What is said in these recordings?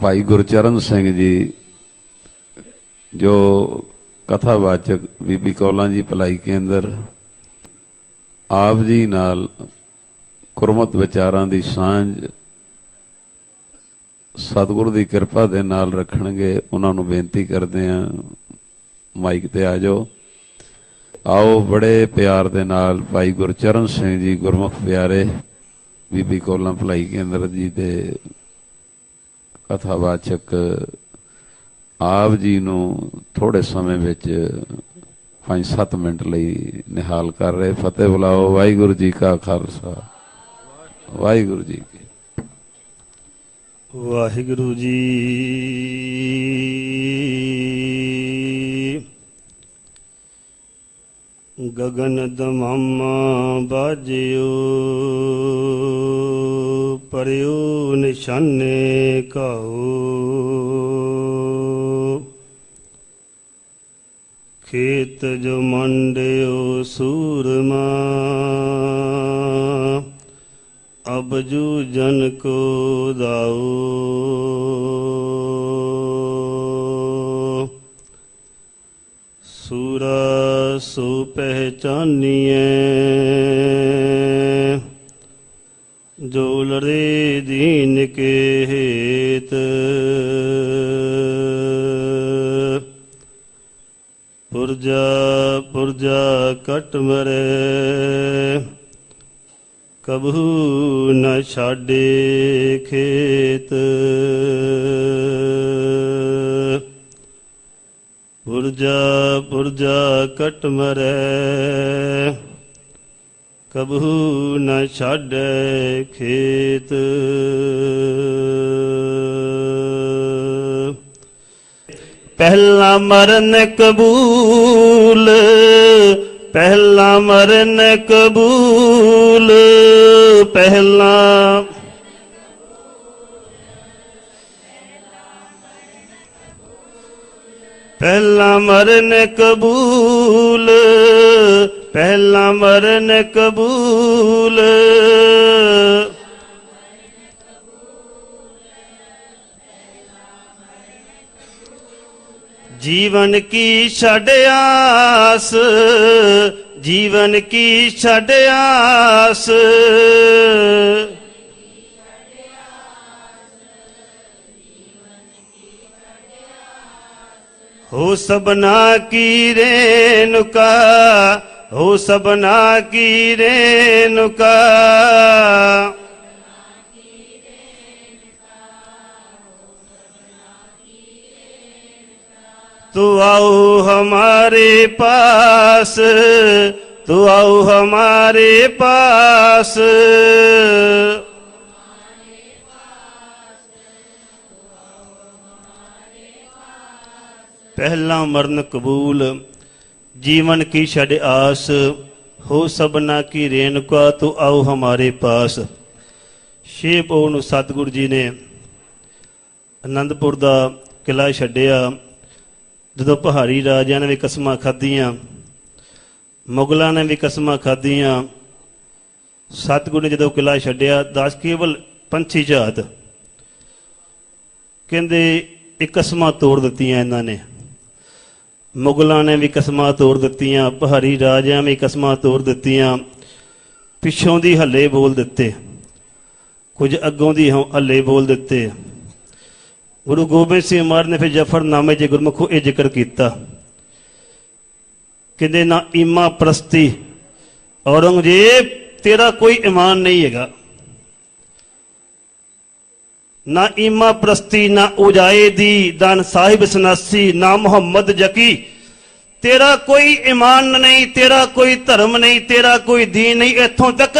ਭਾਈ ਗੁਰਚਰਨ ਸਿੰਘ ਜੀ, ਜੋ ਕਥਾਵਾਚਕ ਬੀਬੀ ਕੌਲਾਂ ਜੀ ਭਲਾਈ ਕੇਂਦਰ, ਆਪ ਜੀ ਨਾਲ ਗੁਰਮਤ ਵਿਚਾਰਾਂ ਦੀ ਸਾਂਝ, ਸਤਿਗੁਰੂ ਦੀ ਕਿਰਪਾ ਦੇ ਨਾਲ ਰੱਖਣਗੇ, ਉਹਨਾਂ ਨੂੰ ਬੇਨਤੀ ਕਰਦੇ ਆਂ ਮਾਈਕ ਤੇ ਆ ਜਾਓ। ਆਓ ਬੜੇ ਪਿਆਰ ਦੇ ਨਾਲ ਭਾਈ ਗੁਰਚਰਨ ਸਿੰਘ ਜੀ ਗੁਰਮੁਖ ਪਿਆਰੇ, ਬੀਬੀ ਕੌਲਾਂ ਭਲਾਈ ਕੇਂਦਰ ਜੀ ਦੇ ਕਥਾਵਾਚਕ ਆਪ ਜੀ ਨੂੰ ਥੋੜੇ ਸਮੇਂ ਵਿੱਚ 5-7 ਮਿੰਟ ਲਈ ਨਿਹਾਲ ਕਰ ਰਹੇ। ਫਤਿਹ ਬੁਲਾਓ, ਵਾਹਿਗੁਰੂ ਜੀ ਕਾ ਖਾਲਸਾ। ਵਾਹਿਗੁਰੂ ਜੀ ਕੀ ਵਾਹਿਗੁਰੂ ਜੀ ਗਗਨ ਦਮਾਮਾ ਬਾਜਿਓ, ਪਰਿਓ ਨਿਸ਼ਾਨੇ ਕਾਓ। ਖੇਤ ਜੋ ਮੰਡਿਓ ਸੂਰਮਾ ਅਬਜੂ ਜਨ ਕੋ ਦਾਓ। ਸੂਰਾ ਸੋ ਪਹਿਚਾਨੀਐ। ਜੋ ਲੜੇ ਦੀਨ ਕੇ ਹੇਤ। ਪੁਰਜਾ ਪੁਰਜਾ ਕਟ ਮਰੇ, ਕਬਹੂ ਨ ਛਾਡੇ ਖੇਤ। ਪੁਰਜਾ ਪੁਰਜਾ ਕਟ ਮਰੇ ਕਬੂ ਨ ਛੱਡ ਖੇਤ। ਪਹਿਲਾ ਮਰਨ ਕਬੂਲ ਪਹਿਲਾ ਮਰਨ ਕਬੂਲ ਪਹਿਲਾ ਪਹਿਲਾ ਮਰਨ ਕਬੂਲ ਪਹਿਲਾ ਮਰਨ ਕਬੂਲ। ਜੀਵਨ ਕੀ ਛੱਡ ਆਸ, ਜੀਵਨ ਕੀ ਛੱਡ ਆਸ। ਹੋ ਸਬਨਾ ਕੀ ਰੇਨੁਕਾ ਹੋ ਸਬਨਾ ਕੀ ਰੇਨੁਕਾ तू आओ हमारे पास तू आओ हमारे पास पहला मरण कबूल जीवन की छड़ आस हो सबना की रेणुका तो आओ हमारे पास ਛੇ ਪੌ ਨੂੰ ਸਤਿਗੁਰੂ ਜੀ ਨੇ ਆਨੰਦਪੁਰ ਦਾ ਕਿਲਾ ਛੱਡਿਆ ਜਦੋਂ ਪਹਾੜੀ ਰਾਜਿਆਂ ਨੇ ਵੀ ਕਸਮਾਂ ਖਾਧੀਆਂ ਮੁਗਲਾਂ ਨੇ ਵੀ ਕਸਮਾਂ ਖਾਧੀਆਂ ਸਤਿਗੁਰੂ ਨੇ ਜਦੋਂ ਕਿਲਾ ਛੱਡਿਆ ਦਸ ਕੇਵਲ ਪੰਛੀ ਜਾਤ ਕਹਿੰਦੇ ਇਹ ਕਸਮਾਂ ਤੋੜ ਦਿੱਤੀਆਂ ਇਹਨਾਂ ਨੇ ਮੁਗਲਾਂ ਨੇ ਵੀ ਕਸਮਾਂ ਤੋੜ ਦਿੱਤੀਆਂ, ਪਹਾੜੀ ਰਾਜਿਆਂ ਵੀ ਕਸਮਾਂ ਤੋੜ ਦਿੱਤੀਆਂ, ਪਿੱਛੋਂ ਦੀ ਹੱਲੇ ਬੋਲ ਦਿੱਤੇ, ਕੁਝ ਅੱਗੋਂ ਦੀ ਹੱਲੇ ਬੋਲ ਦਿੱਤੇ। ਗੁਰੂ ਗੋਬਿੰਦ ਸਿੰਘ ਮਹਾਰਾਜ ਨੇ ਫਿਰ ਜਫਰਨਾਮੇ 'ਚ ਗੁਰਮੁਖੋ ਇਹ ਜ਼ਿਕਰ ਕੀਤਾ। ਕਹਿੰਦੇ, ਨਾ ਈਮਾ ਪ੍ਰਸਤੀ, ਔਰੰਗਜ਼ੇਬ ਤੇਰਾ ਕੋਈ ਇਮਾਨ ਨਹੀਂ ਹੈਗਾ। ਨਾ ਈਮਾ ਪ੍ਰਸਤੀ, ਨਾ ਉਜਾਏ ਦੀ, ਦਾਨ ਸਾਹਿਬ ਸਨਾਸੀ, ਨਾ ਮੁਹੰਮਦ ਜਕੀ ਤੇਰਾ ਕੋਈ ਈਮਾਨ ਨਹੀਂ, ਤੇਰਾ ਕੋਈ ਧਰਮ ਨਹੀਂ, ਤੇਰਾ ਕੋਈ ਦੀਨ ਨਹੀਂ, ਇੱਥੋਂ ਤੱਕ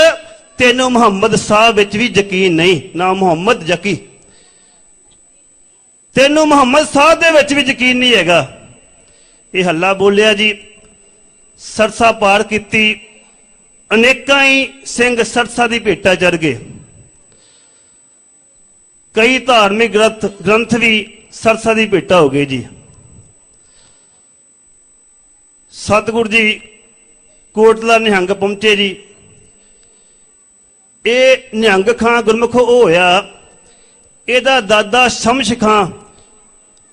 ਤੈਨੂੰ ਮੁਹੰਮਦ ਸਾਹਿਬ ਵਿੱਚ ਵੀ ਯਕੀਨ ਨਹੀਂ, ਨਾ ਮੁਹੰਮਦ ਜਕੀ ਤੈਨੂੰ ਮੁਹੰਮਦ ਸਾਹਿਬ ਦੇ ਵਿੱਚ ਵੀ ਯਕੀਨ ਨਹੀਂ ਹੈਗਾ। ਇਹ ਹੱਲਾ ਬੋਲਿਆ ਜੀ, ਸਰਸਾ ਪਾਰ ਕੀਤੀ, ਅਨੇਕਾਂ ਹੀ ਸਿੰਘ ਸਰਸਾ ਦੀ ਭੇਟਾ ਚੜ ਗਏ। ਕਈ ਧਾਰਮਿਕ ਗ੍ਰੰਥ ਗ੍ਰੰਥ ਵੀ ਸਰਸਾ ਦੀ ਭੇਟਾ ਹੋ ਗਏ ਜੀ। ਸਤਿਗੁਰੂ ਜੀ ਕੋਟਲਾ ਨਿਹੰਗ ਪਹੁੰਚੇ ਜੀ। ਇਹ ਨਿਹੰਗ ਖਾਂ ਗੁਰਮੁਖ ਉਹ ਹੋਇਆ, ਇਹਦਾ ਦਾਦਾ ਸ਼ਮਸ਼ ਖਾਂ,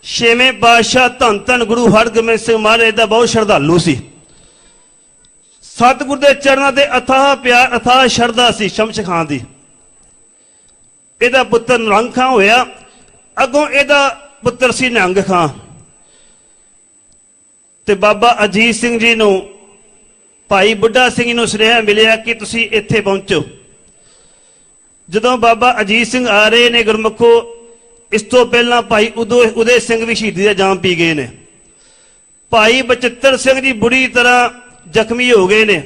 ਛੇਵੇਂ ਪਾਤਸ਼ਾਹ ਧੰਨ ਧੰਨ ਗੁਰੂ ਹਰਗੋਬਿੰਦ ਸਿੰਘ ਮਹਾਰਾਜ ਦਾ ਬਹੁਤ ਸ਼ਰਧਾਲੂ ਸੀ। ਸਤਿਗੁਰ ਦੇ ਚਰਨਾਂ ਤੇ ਅਥਾਹ ਪਿਆਰ ਅਥਾਹ ਸ਼ਰਧਾ ਸੀ ਸ਼ਮਸ਼ ਖਾਂ ਦੀ। ਇਹਦਾ ਪੁੱਤਰ ਨਰੰਗ ਖਾਂ ਹੋਇਆ, ਅੱਗੋਂ ਇਹਦਾ ਪੁੱਤਰ ਸੀ ਨਿਹੰਗ ਖਾਂ। ਤੇ ਬਾਬਾ ਅਜੀਤ ਸਿੰਘ ਜੀ ਨੂੰ, ਭਾਈ ਬੁੱਢਾ ਸਿੰਘ ਨੂੰ ਸੁਨੇਹਾ ਮਿਲਿਆ ਕਿ ਤੁਸੀਂ ਇੱਥੇ ਪਹੁੰਚੋ। ਜਦੋਂ ਬਾਬਾ ਅਜੀਤ ਸਿੰਘ ਆ ਰਹੇ ਨੇ ਗੁਰਮੁਖੋ, ਇਸ ਤੋਂ ਪਹਿਲਾਂ ਭਾਈ ਉਦੋ ਉਦੇ ਸਿੰਘ ਵੀ ਸ਼ਹੀਦੀ ਦਾ ਜਾਮ ਪੀ ਗਏ ਨੇ। ਭਾਈ ਬਚਿੱਤਰ ਸਿੰਘ ਜੀ ਬੁਰੀ ਤਰ੍ਹਾਂ ਜ਼ਖਮੀ ਹੋ ਗਏ ਨੇ।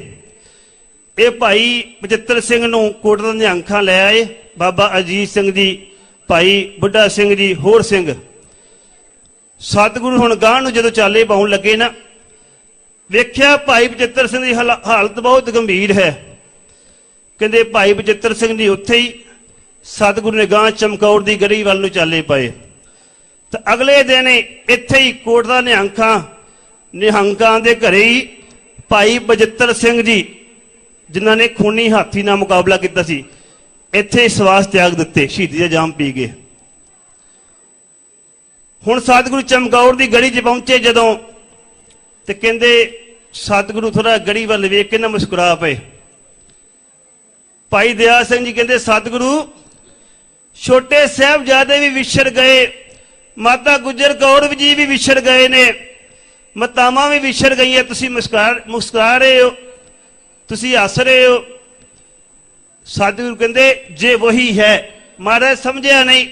ਇਹ ਭਾਈ ਬਚਿੱਤਰ ਸਿੰਘ ਨੂੰ ਕੋਟ ਦਾ ਨਿਹੰਖਾਂ ਲੈ ਆਏ। ਬਾਬਾ ਅਜੀਤ ਸਿੰਘ ਜੀ, ਭਾਈ ਬੁੱਢਾ ਸਿੰਘ ਜੀ, ਹੋਰ ਸਿੰਘ ਸਤਿਗੁਰੂ ਹੁਣ ਗਾਂ ਨੂੰ ਜਦੋਂ ਚਾਲੇ ਪਾਉਣ ਲੱਗੇ ਨਾ, ਵੇਖਿਆ ਭਾਈ ਬਚਿੱਤਰ ਸਿੰਘ ਦੀ ਹਾਲਾ- ਹਾਲਤ ਬਹੁਤ ਗੰਭੀਰ ਹੈ। ਕਹਿੰਦੇ ਭਾਈ ਬਚਿੱਤਰ ਸਿੰਘ ਜੀ ਉੱਥੇ ਹੀ ਸਤਿਗੁਰੂ ਨੇ ਗਾਂ ਚਮਕੌਰ ਦੀ ਗਰੀ ਵੱਲ ਨੂੰ ਚਾਲੇ ਪਏ। ਤਾਂ ਅਗਲੇ ਦਿਨ ਇੱਥੇ ਹੀ ਕੋਟ ਦਾ ਨਿਹੰਕਾਂ ਨਿਹੰਕਾਂ ਦੇ ਘਰੇ ਹੀ ਭਾਈ ਬਜਿੱਤਰ ਸਿੰਘ ਜੀ, ਜਿਨ੍ਹਾਂ ਨੇ ਖੂਨੀ ਹਾਥੀ ਨਾਲ ਮੁਕਾਬਲਾ ਕੀਤਾ ਸੀ, ਇੱਥੇ ਸਵਾਸ ਤਿਆਗ ਦਿੱਤੇ, ਸ਼ਹੀਦੀ ਦਾ ਜਾਮ ਪੀ ਗਏ। ਹੁਣ ਸਤਿਗੁਰੂ ਚਮਕੌਰ ਦੀ ਗੜੀ 'ਚ ਪਹੁੰਚੇ ਜਦੋਂ ਤੇ ਕਹਿੰਦੇ, ਸਤਿਗੁਰੂ ਥੋੜਾ ਗੜੀ ਵੱਲ ਵੇਖ ਕੇ ਨਾ ਮੁਸਕਰਾ ਪਏ। ਭਾਈ ਦਿਆ ਸਿੰਘ ਜੀ ਕਹਿੰਦੇ, ਸਤਿਗੁਰੂ, ਛੋਟੇ ਸਾਹਿਬਜ਼ਾਦੇ ਵੀ ਵਿਛੜ ਗਏ, ਮਾਤਾ ਗੁਜਰ ਕੌਰ ਜੀ ਵੀ ਵਿਛੜ ਗਏ ਨੇ, ਮਤਾਵਾਂ ਵੀ ਵਿਛੜ ਗਈਆਂ, ਤੁਸੀਂ ਮੁਸਕਰਾ ਮੁਸਕਰਾ ਰਹੇ ਹੋ, ਤੁਸੀਂ ਹੱਸ ਰਹੇ ਹੋ। ਸਤਿਗੁਰੂ ਕਹਿੰਦੇ, ਜੇ ਵਹੀ ਹੈ, ਮਹਾਰਾਜ ਸਮਝਿਆ ਨਹੀਂ।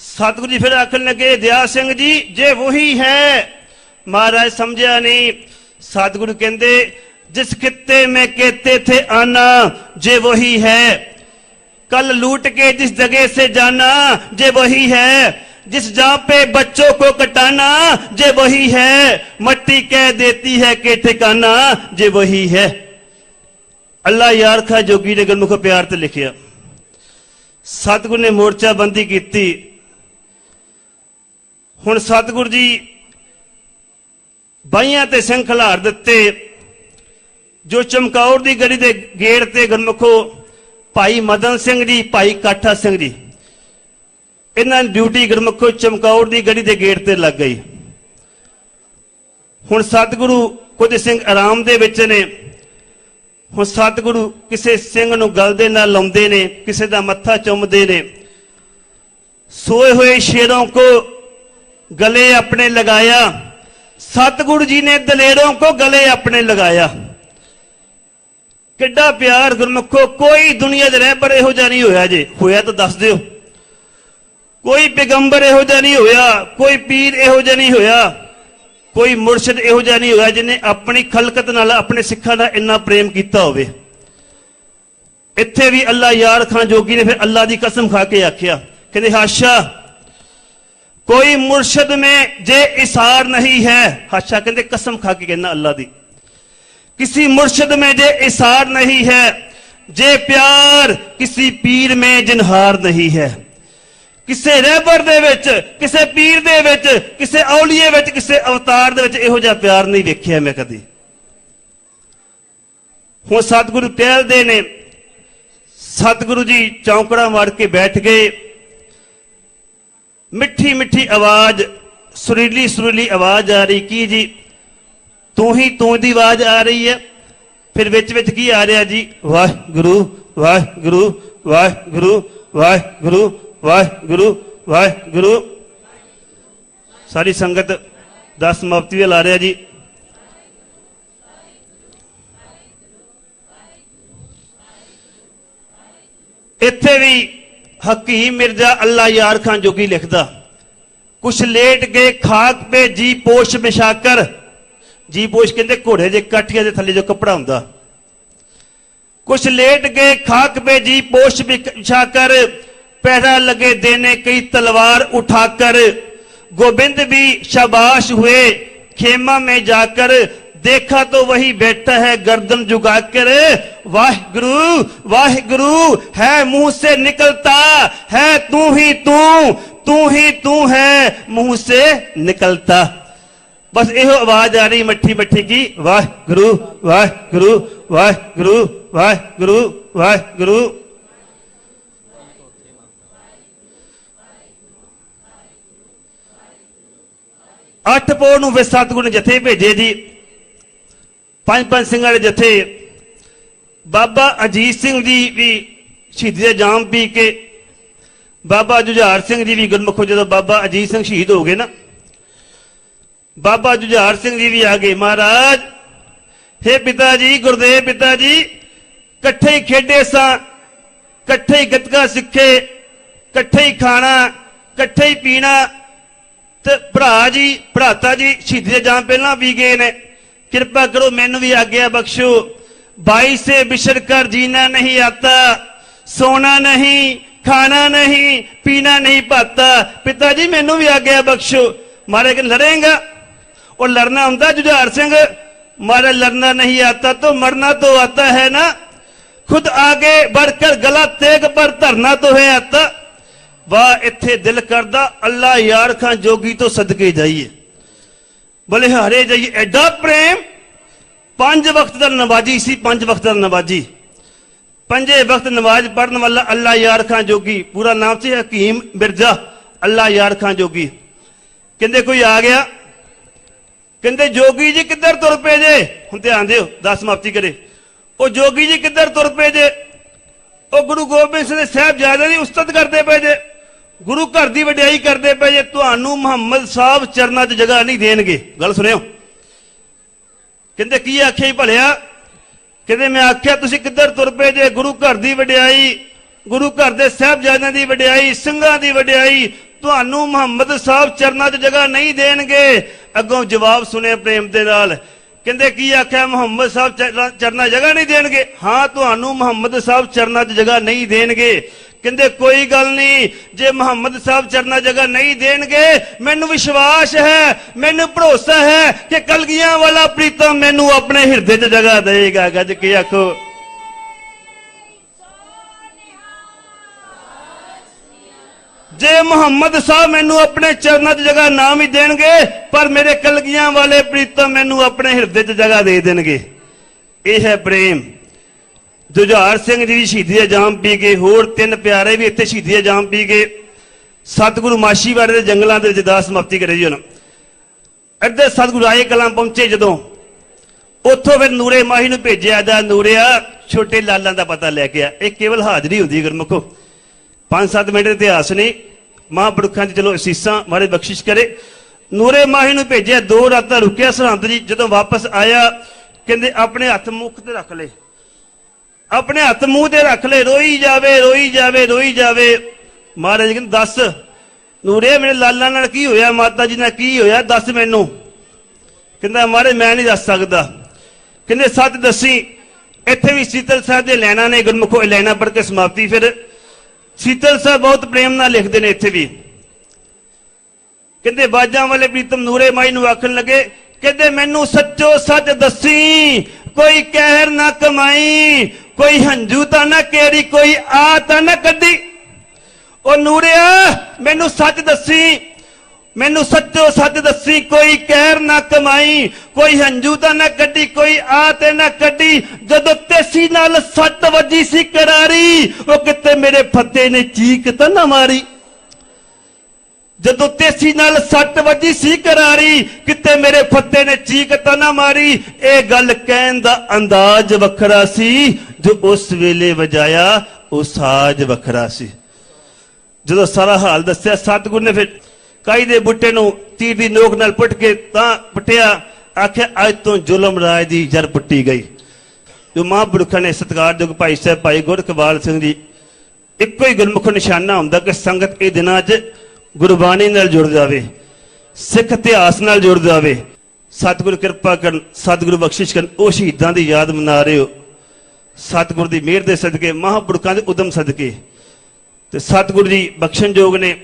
ਸਤਿਗੁਰੂ ਜੀ لگے دیا ਲੱਗੇ جی جے وہی ہے ਉਹੀ سمجھا نہیں ساتھ گروہ ਸਤਿਗੁਰੂ ਕਹਿੰਦੇ جس کتے میں کہتے تھے آنا جے وہی ہے کل لوٹ کے جس جگہ سے جانا جے وہی ہے جس جہاں پہ بچوں کو کٹانا جے وہی ہے مٹی کہہ دیتی ہے کہ ٹھکانا جے وہی ہے اللہ یار کھا جوگی نے گنمکھ پیار تے لکھیا ستگو نے مورچہ بندی کیتی ਹੁਣ ਸਤਿਗੁਰ ਜੀ ਬਾਈਆਂ ਤੇ ਸਿੰਘ ਖਿਲਾਰ ਦਿੱਤੇ, ਜੋ ਚਮਕੌਰ ਦੀ ਗੜੀ ਦੇ ਗੇਟ ਤੇ ਗੁਰਮਖੋ, ਭਾਈ ਮਦਨ ਸਿੰਘ ਜੀ, ਭਾਈ ਕਾਠਾ ਸਿੰਘ ਜੀ, ਇਹਨਾਂ ਦੀ ਡਿਊਟੀ ਗੁਰਮਖੋ ਚਮਕੌਰ ਦੀ ਗੜੀ ਦੇ ਗੇਟ ਤੇ ਲੱਗ ਗਈ। ਹੁਣ ਸਤਿਗੁਰੂ ਕੁਝ ਸਿੰਘ ਆਰਾਮ ਦੇ ਵਿੱਚ ਨੇ, ਹੁਣ ਸਤਿਗੁਰੂ ਕਿਸੇ ਸਿੰਘ ਨੂੰ ਗਲ ਦੇ ਨਾਲ ਲਾਉਂਦੇ ਨੇ, ਕਿਸੇ ਦਾ ਮੱਥਾ ਚੁੰਮਦੇ ਨੇ, ਸੋਏ ਹੋਏ ਸ਼ੇਰਾਂ ਕੋ गले अपने लगाया सतगुरु जी ने दलेरों को गले अपने लगाया ਕਿੱਡਾ ਪਿਆਰ ਗੁਰਮੁਖੋ ਕੋਈ ਦੁਨੀਆ ਦੇ ਰਹਿਬਰ ਇਹੋ ਜਿਹਾ ਨਹੀਂ ਹੋਇਆ ਜੇ ਹੋਇਆ ਤਾਂ ਦੱਸ ਦਿਓ ਕੋਈ ਪੈਗੰਬਰ ਇਹੋ ਜਿਹਾ ਨਹੀਂ ਹੋਇਆ ਕੋਈ ਪੀਰ ਇਹੋ ਜਿਹਾ ਨਹੀਂ ਹੋਇਆ ਕੋਈ ਮੁਰਸ਼ਿਦ ਇਹੋ ਜਿਹਾ ਨਹੀਂ ਹੋਇਆ ਜਿਹਨੇ ਆਪਣੀ ਖਲਕਤ ਨਾਲ ਆਪਣੇ ਸਿੱਖਾਂ ਦਾ ਇੰਨਾ ਪ੍ਰੇਮ ਕੀਤਾ ਹੋਵੇ ਇੱਥੇ ਵੀ ਅੱਲਾ ਯਾਰ ਖਾਨ ਜੋਗੀ ਨੇ ਫਿਰ ਅੱਲਾ ਦੀ ਕਸਮ ਖਾ ਕੇ ਆਖਿਆ ਕਹਿੰਦੇ ਹਾਸ਼ਾ ਕੋਈ ਮੁਰਸ਼ਿਦ में ਜੇ ਇਸਾਰ ਨਹੀਂ ਹੈ ਹਾਸ਼ਾ ਕਹਿੰਦੇ ਕਸਮ ਖਾ ਕੇ ਕਹਿੰਦਾ ਅੱਲਾ ਦੀ किसी मुर्शिद में जे इसार नहीं है जे प्यार किसी पीर में जिनहार नहीं है ਕਿਸੇ ਰਹਿਬਰ ਦੇ ਵਿੱਚ ਕਿਸੇ ਪੀਰ ਦੇ ਵਿੱਚ ਕਿਸੇ ਔਲੀਏ ਵਿੱਚ ਕਿਸੇ ਅਵਤਾਰ ਦੇ ਵਿੱਚ ਇਹੋ ਜਿਹਾ ਪਿਆਰ ਨਹੀਂ ਵੇਖਿਆ ਮੈਂ ਕਦੀ ਹੁਣ ਸਤਿਗੁਰੂ ਪਹਿਲਦੇ ਨੇ ਸਤਿਗੁਰੂ ਜੀ ਚੌਂਕੜਾ ਮਾਰ ਕੇ ਬੈਠ ਗਏ ਮਿੱਠੀ ਮਿੱਠੀ ਆਵਾਜ਼, ਸੁਰੀਲੀ ਸੁਰੀਲੀ ਆਵਾਜ਼ ਆ ਰਹੀ, ਕੀ ਜੀ? ਤੂੰ ਹੀ, ਤੂੰ ਦੀ ਆਵਾਜ਼ ਆ ਰਹੀ ਹੈ। ਫਿਰ ਵਿੱਚ ਵਿੱਚ ਕੀ ਆ ਰਿਹਾ ਜੀ? ਵਾਹਿਗੁਰੂ ਵਾਹਿਗੁਰੂ ਵਾਹਿਗੁਰੂ ਵਾਹਿਗੁਰੂ ਵਾਹਿਗੁਰੂ ਵਾਹਿਗੁਰੂ। ਸਾਰੀ ਸੰਗਤ ਦਾ ਸਮਾਪਤੀ ਵੇ ਆ ਰਿਹਾ ਜੀ। ਇੱਥੇ ਵੀ حکیم مرزا اللہ یار خان جوگی لکھدا کچھ لیٹ گئے خاک پہ جی پوش مشاکر جی پوش کہندے گھوڑے دے کٹھیا دے تھلے جو کپڑا ہوں کچھ لیٹ گئے خاک پہ جی پوش بچھا کر۔ پیرا لگے دینے کئی تلوار اٹھا کر۔ گوبند بھی شباش ہوئے خیمہ میں جا کر۔ ਦੇਖਾ तो ਵਹੀ ਬੈਠਾ ਹੈ गर्दन ਜੁਗਾ ਕਰ। ਵਾਹਿਗੁਰੂ ਵਾਹਿਗੁਰੂ, ਹੈ ਮੂੰਹ से निकलता है तू ही ਤੂੰ तू ही तू है मुंह से निकलता ਬਸ ਇਹੋ ਆਵਾਜ਼ ਆ ਰਹੀ ਮੱਠੀ ਮੱਠੀ ਕੀ? ਵਾਹਿਗੁਰੂ ਵਾਹਿਗੁਰੂ ਵਾਹਿਗੁਰੂ ਵਾਹਿਗੁਰੂ ਵਾਹਿਗੁਰੂ। ਅੱਠ ਪੋਹ ਨੂੰ ਵਿਸਾਤਗੁਣ ਜਥੇ ਭੇਜੇ ਜੀ। ਪੰਜ ਪੰਜ ਸਿੰਘਾਂ ਦੇ ਜਥੇ ਬਾਬਾ ਅਜੀਤ ਸਿੰਘ ਜੀ ਵੀ ਸ਼ਹੀਦੀ ਦੇ ਜਾਮ ਪੀ ਕੇ, ਬਾਬਾ ਜੁਝਾਰ ਸਿੰਘ ਜੀ ਵੀ ਗੁਰਮੁਖੋ ਜਦੋਂ ਬਾਬਾ ਅਜੀਤ ਸਿੰਘ ਸ਼ਹੀਦ ਹੋ ਗਏ ਨਾ, ਬਾਬਾ ਜੁਝਾਰ ਸਿੰਘ ਜੀ ਵੀ ਆ ਗਏ, ਮਹਾਰਾਜ, ਹੇ ਪਿਤਾ ਜੀ ਗੁਰਦੇਵ ਪਿਤਾ ਜੀ ਇਕੱਠੇ ਖੇਡੇ ਸਾਂ, ਇਕੱਠੇ ਹੀ ਗੱਤਕਾ ਸਿੱਖੇ, ਇਕੱਠੇ ਹੀ ਖਾਣਾ, ਇਕੱਠੇ ਹੀ ਪੀਣਾ, ਤੇ ਭਰਾ ਜੀ, ਭਰਾਤਾ ਜੀ ਸ਼ਹੀਦੀ ਦੇ ਜਾਮ ਪਹਿਲਾਂ ਵੀ ਗਏ ਨੇ। ਕਿਰਪਾ ਕਰੋ ਮੈਨੂੰ ਵੀ ਆਗਿਆ ਬਖਸ਼ੋ ਬਾਈ ਸੇ ਬਿਸ਼ਰ ਕਰ ਜੀਣਾ ਨਹੀਂ ਆਤਾ ਸੋਣਾ ਨਹੀਂ ਖਾਣਾ ਨਹੀਂ ਪੀਣਾ ਨਹੀਂ ਪਾਤਾ ਪਿਤਾ ਜੀ ਮੈਨੂੰ ਵੀ ਆਗਿਆ ਬਖਸ਼ੋ ਮਾਰੇ ਕਿ ਲੜੇਗਾ और लड़ना ਹੁੰਦਾ जुझार सिंह मारे लड़ना नहीं आता तो मरना तो आता है ना खुद आगे बढ़कर गला तेग पर धरना तो है आता ਵਾਹ ਇੱਥੇ ਦਿਲ ਕਰਦਾ ਅੱਲਾ ਯਾਰ ਖਾਂ ਜੋਗੀ ਤੋਂ ਸਦਕੇ ਜਾਈਏ ਬਲਿਹਾਰੇ ਜਾਈਏ, ਐਡਾ ਪ੍ਰੇਮ। ਪੰਜ ਵਕਤ ਦਾ ਨਵਾਜੀ ਸੀ, ਪੰਜ ਵਕਤ ਦਾ ਨਵਾਜੀ। ਪੰਜੇ ਵਕਤ ਨਮਾਜ਼ ਪੜਨ ਵਾਲਾ ਅੱਲਾ ਯਾਰ ਖਾਂ ਜੋਗੀ। ਪੂਰਾ ਨਾਮ ਸੀ ਹਕੀਮ ਮਿਰਜ਼ਾ, ਅੱਲਾ ਯਾਰ ਖਾਂ ਜੋਗੀ। ਕਹਿੰਦੇ ਕੋਈ ਆ ਗਿਆ? ਕਹਿੰਦੇ, ਜੋਗੀ ਜੀ ਕਿੱਧਰ ਤੁਰ ਪਏ ਜੇ? ਹੁਣ ਧਿਆਨ ਦਿਓ, ਦਸ ਸਮਾਪਤੀ ਕਰੇ। ਉਹ ਜੋਗੀ ਜੀ ਕਿੱਧਰ ਤੁਰ ਪਏ ਜੇ? ਉਹ ਗੁਰੂ ਗੋਬਿੰਦ ਸਿੰਘ ਸਾਹਿਬ ਸਾਹਿਬਜ਼ਾਦੇ ਦੀ ਉਸਤਤ ਕਰਦੇ ਪਏ ਜੇ। ਗੁਰੂ ਘਰ ਦੀ ਵਡਿਆਈ ਕਰਦੇ ਪਏ ਜੇ, ਤੁਹਾਨੂੰ ਮੁਹੰਮਦ ਸਾਹਿਬ ਚਰਨਾਂ 'ਚ ਜਗ੍ਹਾ ਨਹੀਂ ਦੇਣਗੇ। ਗੱਲ ਸੁਣਿਓ। ਕਹਿੰਦੇ, ਕੀ ਆਖਿਆ ਹੀ ਭਲਿਆ? ਕਹਿੰਦੇ, ਮੈਂ ਆਖਿਆ, ਤੁਸੀਂ ਕਿੱਧਰ ਤੁਰ ਪਏ ਜੇ? ਗੁਰੂ ਘਰ ਦੀ ਵਡਿਆਈ, ਗੁਰੂ ਘਰ ਦੇ ਸਾਹਿਬਜ਼ਾਦਿਆਂ ਦੀ ਵਡਿਆਈ, ਸਿੰਘਾਂ ਦੀ ਵਡਿਆਈ, ਤੁਹਾਨੂੰ ਮੁਹੰਮਦ ਸਾਹਿਬ ਚਰਨਾਂ 'ਚ ਜਗ੍ਹਾ ਨਹੀਂ ਦੇਣਗੇ। ਅੱਗੋਂ ਜਵਾਬ ਸੁਣੇ ਪ੍ਰੇਮ ਦੇ ਨਾਲ। ਕਹਿੰਦੇ, ਕੀ ਆਖਿਆ, ਮੁਹੰਮਦ ਸਾਹਿਬ ਚਰਨਾਂ- ਚਰਨਾਂ 'ਚ ਜਗ੍ਹਾ ਨਹੀਂ ਦੇਣਗੇ? ਹਾਂ, ਤੁਹਾਨੂੰ ਮੁਹੰਮਦ ਸਾਹਿਬ ਚਰਨਾਂ 'ਚ ਜਗ੍ਹਾ ਨਹੀਂ ਦੇਣਗੇ। ਕਹਿੰਦੇ, ਕੋਈ ਗੱਲ ਨਹੀਂ, ਜੇ ਮੁਹੰਮਦ ਸਾਹਿਬ ਚਰਨਾਂ ਜਗ੍ਹਾ ਨਹੀਂ ਦੇਣਗੇ, ਮੈਨੂੰ ਵਿਸ਼ਵਾਸ ਹੈ, ਮੈਨੂੰ ਭਰੋਸਾ ਹੈ ਕਿ ਕਲਗੀਆਂ ਵਾਲਾ ਪ੍ਰੀਤਮ ਮੈਨੂੰ ਆਪਣੇ ਹਿਰਦੇ 'ਚ ਜਗ੍ਹਾ ਦੇਗਾ ਗੱਜ ਕੇ ਆਖੋ। ਜੇ ਮੁਹੰਮਦ ਸਾਹਿਬ ਮੈਨੂੰ ਆਪਣੇ ਚਰਨਾਂ 'ਚ ਜਗ੍ਹਾ ਨਾ ਵੀ ਦੇਣਗੇ, ਪਰ ਮੇਰੇ ਕਲਗੀਆਂ ਵਾਲੇ ਪ੍ਰੀਤਮ ਮੈਨੂੰ ਆਪਣੇ ਹਿਰਦੇ 'ਚ ਜਗ੍ਹਾ ਦੇ ਦੇਣਗੇ। ਇਹ ਹੈ ਪ੍ਰੇਮ। ਜੁਝਾਰ ਸਿੰਘ ਜੀ ਵੀ ਸ਼ਹੀਦੀ ਦਾ ਜਾਮ ਪੀ ਗਏ, ਹੋਰ ਤਿੰਨ ਪਿਆਰੇ ਵੀ ਇੱਥੇ ਸ਼ਹੀਦੀ ਦਾ ਜਾਮ ਪੀ ਗਏ। ਸਤਿਗੁਰੂ ਮਾਸ਼ੀਵਾੜੇ ਦੇ ਜੰਗਲਾਂ ਦੇ ਵਿੱਚ ਦਾਸ ਸਮਾਪਤੀ ਕਰੇ ਜੀ ਉਹਨਾਂ ਇੱਧਰ ਸਤਿਗੁਰੂ ਆਏ ਕਲਾਂ ਪਹੁੰਚੇ ਜਦੋਂ। ਉੱਥੋਂ ਫਿਰ ਨੂਰੇ ਮਾਹੀ ਨੂੰ ਭੇਜਿਆ ਦਾ ਨੂਰਿਆ, ਛੋਟੇ ਲਾਲਾਂ ਦਾ ਪਤਾ ਲੈ ਕੇ ਆ। ਇਹ ਕੇਵਲ ਹਾਜ਼ਰੀ ਹੁੰਦੀ ਹੈ ਗੁਰਮੁਖੋ। 5-7 ਮਿੰਟ ਦੇ ਇਤਿਹਾਸ ਨੇ। ਮਹਾਂਪੁਰਖਾਂ ਦੀ ਚਲੋ ਅਸੀਸਾਂ ਮਾਰੇ ਬਖਸ਼ਿਸ਼ ਕਰੇ। ਨੂਰੇ ਮਾਹੀ ਨੂੰ ਭੇਜਿਆ, ਦੋ ਰਾਤਾਂ ਰੁਕਿਆ ਸਰਹੰਦ ਜੀ, ਜਦੋਂ ਵਾਪਸ ਆਇਆ, ਕਹਿੰਦੇ ਆਪਣੇ ਹੱਥ ਮੁੱਖ ਤੇ ਰੱਖ ਲਏ। ਆਪਣੇ ਹੱਥ ਮੂੰਹ ਤੇ ਰੱਖ ਲੈ, ਰੋਈ ਜਾਵੇ ਰੋਈ ਜਾਵੇ ਰੋਈ ਜਾਵੇ। ਮਹਾਰਾਜ ਕਹਿੰਦੇ, ਦੱਸ, ਨੂਰੇ, ਮੇਰੇ ਲਾਲਾ ਨਾਲ ਕੀ ਹੋਇਆ? ਮਾਤਾ ਜੀ ਨਾਲ ਕੀ ਹੋਇਆ? ਦੱਸ ਮੈਨੂੰ। ਕਹਿੰਦਾ, ਮਹਾਰਾਜ, ਮੈਂ ਨਹੀਂ ਦੱਸ ਸਕਦਾ। ਕਹਿੰਦੇ, ਸੱਚ ਦੱਸੀ, ਇੱਥੇ ਵੀ ਸੀਤਲ ਸਾਹਿਬ ਦੇ ਲੈਣਾ ਨੇ, ਗੁਰਮੁਖੋ ਲੈਣਾ ਪੜ੍ਹ ਕੇ ਸਮਾਪਤੀ ਫਿਰ। ਸੀਤਲ ਸਾਹਿਬ ਬਹੁਤ ਪ੍ਰੇਮ ਨਾਲ ਲਿਖਦੇ ਨੇ ਇੱਥੇ ਵੀ। ਕਹਿੰਦੇ, ਬਾਜਾਂ ਵਾਲੇ ਪ੍ਰੀਤਮ ਨੂਰੇ ਮਾਈ ਨੂੰ ਆਖਣ ਲੱਗੇ, ਕਹਿੰਦੇ, ਮੈਨੂੰ ਸੱਚੋ ਸੱਚ ਦੱਸੀ, ਕੋਈ ਕਹਿਰ ਨਾ ਕਮਾਈ ਕੋਈ ਹੰਝੂ ਤਾਂ ਨਾ ਕੇਰੀ, ਕੋਈ ਆ ਤਾਂ ਨਾ ਕੱਢੀ। ਉਹ ਨੂਰਿਆ, ਮੈਨੂੰ ਸੱਚ ਦੱਸੀ, ਮੈਨੂੰ ਸੱਚੋ ਸੱਚ ਦੱਸੀ, ਕੋਈ ਕਹਿਰ ਨਾ ਕਮਾਈ, ਕੋਈ ਹੰਝੂ ਤਾਂ ਨਾ ਕੱਢੀ, ਕੋਈ ਆ ਤੇ ਨਾ ਕੱਢੀ। ਜਦੋਂ ਤੇਸੀ ਨਾਲ ਸੱਤ ਵੱਜੀ ਸੀ ਕਰਾਰੀ, ਉਹ ਕਿਤੇ ਮੇਰੇ ਫੱਤੇ ਨੇ ਚੀਕ ਤਾਂ ਨਾ ਮਾਰੀ। ਜਦੋਂ ਤੇਸੀ ਨਾਲ ਸੱਟ ਵੱਜੀ ਸੀ ਕਰਾਰੀ, ਕਿਤੇ ਮੇਰੇ ਫੱਤੇ ਨੇ ਚੀਕ ਤਾਂ ਨਾ ਮਾਰੀ, ਇਹ ਗੱਲ ਕਹਿਣ ਦਾ ਅੰਦਾਜ਼ ਵੱਖਰਾ ਸੀ, ਜੋ ਉਸ ਵੇਲੇ ਵਜਾਇਆ, ਉਹ ਸਾਜ਼ ਵੱਖਰਾ ਸੀ। ਜਦੋਂ ਸਾਰਾ ਹਾਲ ਦੱਸਿਆ, ਸਤਿਗੁਰ ਨੇ ਫਿਰ ਕਾਈ ਦੇ ਬੁੱਟੇ ਨੂੰ ਤੀਰ ਦੀ ਨੋਕ ਨਾਲ ਪੁੱਟ ਕੇ ਤਾਂ ਪਟਿਆ, ਆਖਿਆ, ਅੱਜ ਤੋਂ ਜ਼ੁਲਮ ਰਾਜ ਦੀ ਜੜ ਪੁੱਟੀ ਗਈ। ਜੋ ਮਹਾਂਪੁਰਖਾਂ ਨੇ ਸਤਿਕਾਰਯੋਗ ਭਾਈ ਸਾਹਿਬ, ਭਾਈ ਗੁਰਕਵਾਲ ਸਿੰਘ ਜੀ ਇੱਕੋ ਹੀ ਗੁਰਮੁਖ ਨਿਸ਼ਾਨਾ ਹੁੰਦਾ ਕਿ ਸੰਗਤ ਇਹ ਦਿਨਾਂ 'ਚ ਗੁਰਬਾਣੀ ਨਾਲ ਜੁੜ ਜਾਵੇ, ਸਿੱਖ ਇਤਿਹਾਸ ਨਾਲ ਜੁੜ ਜਾਵੇ, ਸਤਿਗੁਰ ਕਿਰਪਾ ਕਰਨ, ਸਤਿਗੁਰੂ ਬਖਸ਼ਿਸ਼ ਕਰਨ, ਉਹ ਸ਼ਹੀਦਾਂ ਦੀ ਯਾਦ ਮਨਾ ਰਹੇ ਹੋ। ਸਤਿਗੁਰ ਦੀ ਮਿਹਰ ਦੇ ਸਦਕੇ, ਮਹਾਂਪੁਰਖਾਂ ਦੇ ਉਦਮ ਸਦਕੇ। ਤੇ ਸਤਿਗੁਰੂ ਜੀ ਬਖਸ਼ਣਯੋਗ ਨੇ,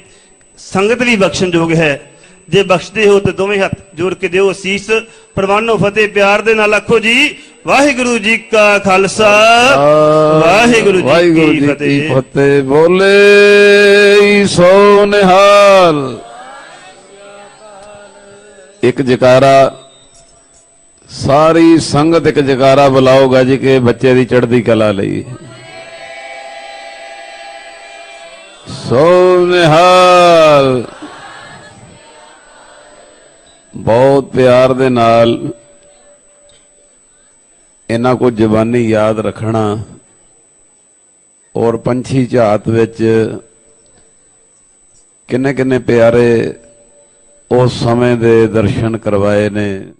ਸੰਗਤ ਵੀ ਬਖਸ਼ਣਯੋਗ ਹੈ। ਜੇ ਬਖਸ਼ਦੇ ਹੋ ਤੇ ਦੋਵੇਂ ਹੱਥ ਜੋੜ ਕੇ ਦਿਓ ਅਸੀਸ। ਪ੍ਰਵਾਨੋ ਫਤਿਹ ਪਿਆਰ ਦੇ ਨਾਲ ਆਖੋ ਜੀ ਵਾਹਿਗੁਰੂ ਜੀ ਕਾ ਖਾਲਸਾ। ਵਾਹਿਗੁਰੂ ਜੀ ਕੀ ਫਤਿਹ। ਫਤਿਹ। ਬੋਲੇ ਸੋ ਨਿਹਾਲ। ਇੱਕ ਜਕਾਰਾ ਸਾਰੀ ਸੰਗਤ ਇੱਕ ਜਕਾਰਾ ਬੁਲਾਓਗਾ ਜੀ ਕਿ ਬੱਚੇ ਦੀ ਚੜ੍ਹਦੀ ਕਲਾ ਲਈ। ਸੋ ਨਿਹਾਲ। ਬਹੁਤ ਪਿਆਰ ਦੇ ਨਾਲ ਇਹਨਾਂ ਕੋ ਜ਼ਬਾਨੀ ਯਾਦ ਰੱਖਣਾ ਔਰ ਪੰਛੀ ਝਾਤ ਵਿੱਚ ਕਿੰਨੇ ਕਿੰਨੇ ਪਿਆਰੇ ਉਸ ਸਮੇਂ ਦੇ ਦਰਸ਼ਨ ਕਰਵਾਏ ਨੇ।